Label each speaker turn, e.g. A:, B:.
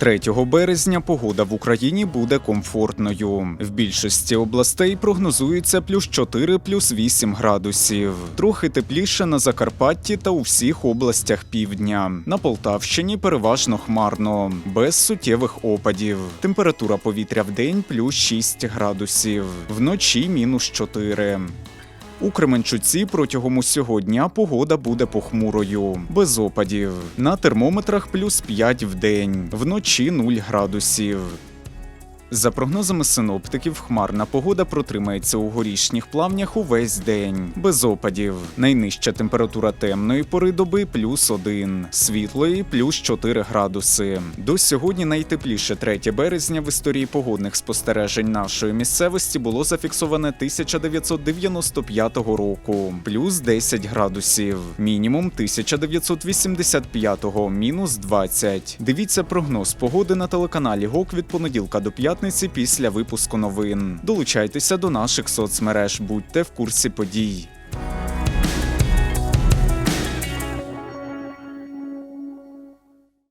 A: 3 березня погода в Україні буде комфортною. В більшості областей прогнозується плюс 4, плюс 8 градусів. Трохи тепліше на Закарпатті та у всіх областях півдня. На Полтавщині переважно хмарно, без суттєвих опадів. Температура повітря в день плюс 6 градусів, вночі мінус 4. У Кременчуці протягом усього дня погода буде похмурою, без опадів. На термометрах плюс 5 в день, вночі 0 градусів. За прогнозами синоптиків, хмарна погода протримається у горішніх плавнях увесь день, без опадів. Найнижча температура темної пори доби плюс 1, світлої плюс 4 градуси. До сьогодні найтепліше 3 березня в історії погодних спостережень нашої місцевості було зафіксоване 1995 року, плюс 10 градусів, мінімум 1985 мінус 20. Дивіться прогноз погоди на телеканалі ГОК від понеділка до п'ятниці після випуску новин. Долучайтеся до наших соцмереж, будьте в курсі подій.